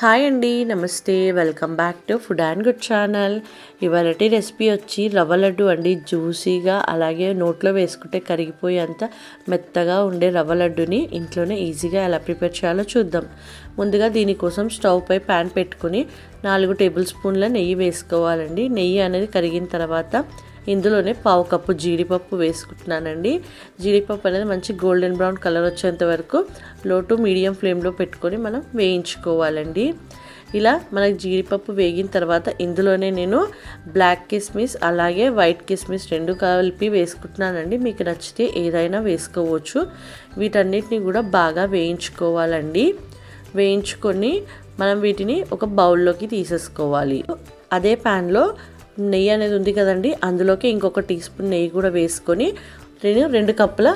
Hi అండి నమస్తే. Welcome back to food and good channel ఇవాళటి recipe వచ్చి రవ్వ లడ్డు అండి. జ్యూసీగా అలాగే నోట్లో వేసుకుంటే కరిగిపోయేంత మెత్తగా ఉండే రవ్వ లడ్డుని ఇంట్లోనే ఈజీగా ఎలా ప్రిపేర్ చేయాలో చూద్దాం. ముందుగా దీనికోసం స్టవ్ పై ప్యాన్ పెట్టుకుని నాలుగు టేబుల్ స్పూన్ల నెయ్యి వేసుకోవాలండి. నెయ్యి అనేది కరిగిన తర్వాత ఇందులోనే పావు కప్పు జీడిపప్పు వేసుకుంటున్నానండి. జీడిపప్పు అనేది మంచి గోల్డెన్ బ్రౌన్ కలర్ వచ్చేంత వరకు లో టు మీడియం ఫ్లేమ్లో పెట్టుకొని మనం వేయించుకోవాలండి. ఇలా మనకి జీడిపప్పు వేగిన తర్వాత ఇందులోనే నేను బ్లాక్ కిస్మిస్ అలాగే వైట్ కిస్మిస్ రెండు కలిపి వేసుకుంటున్నానండి. మీకు నచ్చితే ఏదైనా వేసుకోవచ్చు. వీటన్నిటిని కూడా బాగా వేయించుకోవాలండి. వేయించుకొని మనం వీటిని ఒక బౌల్లోకి తీసేసుకోవాలి. అదే ప్యాన్లో నెయ్యి అనేది ఉంది కదండి అందులోకి ఇంకొక టీ స్పూన్ నెయ్యి కూడా వేసుకొని నేను రెండు కప్పుల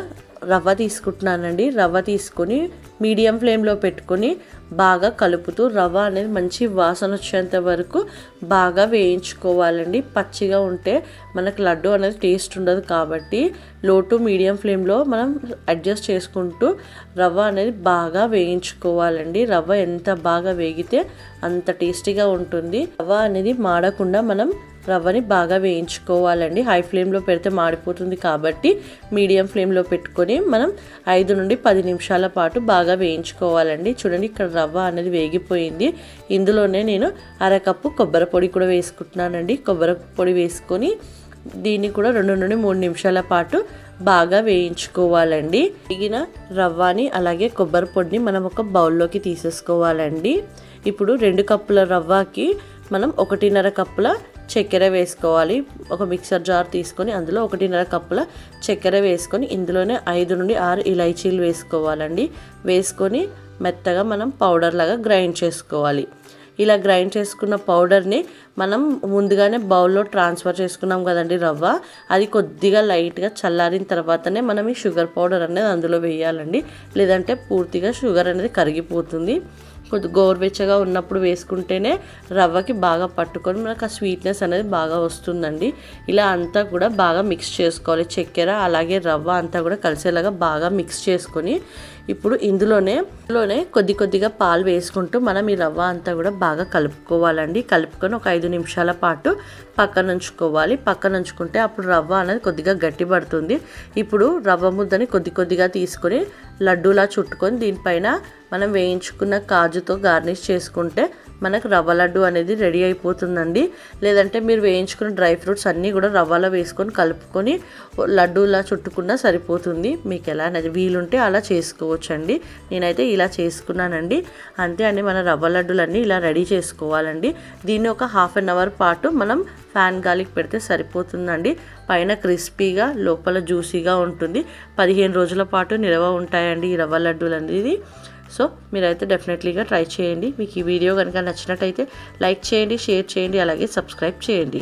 రవ్వ తీసుకుంటున్నానండి. రవ్వ తీసుకొని మీడియం ఫ్లేమ్లో పెట్టుకొని బాగా కలుపుతూ రవ్వ అనేది మంచి వాసన వచ్చేంత వరకు బాగా వేయించుకోవాలండి. పచ్చిగా ఉంటే మనకు లడ్డు అనేది టేస్ట్ ఉండదు కాబట్టి లో టు మీడియం ఫ్లేమ్లో మనం అడ్జస్ట్ చేసుకుంటూ రవ్వ అనేది బాగా వేయించుకోవాలండి. రవ్వ ఎంత బాగా వేగితే అంత టేస్టీగా ఉంటుంది. రవ్వ అనేది మాడకుండా మనం రవ్వని బాగా వేయించుకోవాలండి. హై ఫ్లేమ్లో పెడితే మాడిపోతుంది కాబట్టి మీడియం ఫ్లేమ్లో పెట్టుకొని మనం ఐదు నుండి పది నిమిషాల పాటు బాగా వేయించుకోవాలండి. చూడండి ఇక్కడ రవ్వ అనేది వేగిపోయింది. ఇందులోనే నేను అరకప్పు కొబ్బరి పొడి కూడా వేసుకుంటున్నానండి. కొబ్బరి పొడి వేసుకొని దీన్ని కూడా రెండు నుండి మూడు నిమిషాల పాటు బాగా వేయించుకోవాలండి. వేగిన రవ్వని అలాగే కొబ్బరి పొడిని మనం ఒక బౌల్లోకి తీసేసుకోవాలండి. ఇప్పుడు రెండు కప్పుల రవ్వకి మనం ఒకటిన్నర కప్పుల చక్కెర వేసుకోవాలి. ఒక మిక్సర్ జార్ తీసుకొని అందులో ఒకటిన్నర కప్పుల చక్కెర వేసుకొని ఇందులోనే ఐదు నుండి ఆరు ఇలైచీలు వేసుకోవాలండి. వేసుకొని మెత్తగా మనం పౌడర్ లాగా గ్రైండ్ చేసుకోవాలి. ఇలా గ్రైండ్ చేసుకున్న పౌడర్ని మనం ముందుగానే బౌల్లో ట్రాన్స్ఫర్ చేసుకున్నాం కదండి రవ్వ. అది కొద్దిగా లైట్గా చల్లారిన తర్వాతనే మనం ఈ షుగర్ పౌడర్ అనేది అందులో వేయాలండి. లేదంటే పూర్తిగా షుగర్ అనేది కరిగిపోతుంది. కొద్ది గోరువెచ్చగా ఉన్నప్పుడు వేసుకుంటేనే రవ్వకి బాగా పట్టుకొని మనకు ఆ స్వీట్నెస్ అనేది బాగా వస్తుందండి. ఇలా అంతా కూడా బాగా మిక్స్ చేసుకోవాలి. చక్కెర అలాగే రవ్వ అంతా కూడా కలిసేలాగా బాగా మిక్స్ చేసుకొని ఇప్పుడు ఇందులోనే ఇందులోనే కొద్ది కొద్దిగా పాలు వేసుకుంటూ మనం ఈ రవ్వ అంతా కూడా బాగా కలుపుకోవాలండి. కలుపుకొని ఒక ఐదు నిమిషాల పాటు పక్కన ఉంచుకోవాలి. పక్కన ఉంచుకుంటే అప్పుడు రవ్వ అనేది కొద్దిగా గట్టి పడుతుంది ఇప్పుడు రవ్వ ముద్దని కొద్ది కొద్దిగా తీసుకొని లడ్డూలా చుట్టుకొని దీనిపైన మనం వేయించుకున్న కాజుతో గార్నిష్ చేసుకుంటే మనకు రవ్వ లడ్డు అనేది రెడీ అయిపోతుందండి. లేదంటే మీరు వేయించుకున్న డ్రై ఫ్రూట్స్ అన్నీ కూడా రవ్వలో వేసుకొని కలుపుకొని లడ్డూలా చుట్టుకున్నా సరిపోతుంది. మీకు ఎలా వీలుంటే అలా చేసుకోవచ్చండి. నేనైతే ఇలా చేసుకున్నానండి. అంతే అండి మన రవ్వ లడ్డులన్నీ ఇలా రెడీ చేసుకోవాలండి. దీన్ని ఒక హాఫ్ అన్ అవర్ పాటు మనం ఫ్యాన్ గాలికి పెడితే సరిపోతుందండి. పైన క్రిస్పీగా లోపల జ్యూసీగా ఉంటుంది. పదిహేను రోజుల పాటు నిల్వ ఉంటాయండి ఈ రవ్వ లడ్డూలు అనేది. సో మీరైతే డెఫినెట్లీగా ట్రై చేయండి. మీకు ఈ వీడియో కనుక నచ్చినట్టయితే లైక్ చేయండి షేర్ చేయండి అలాగే సబ్స్క్రైబ్ చేయండి.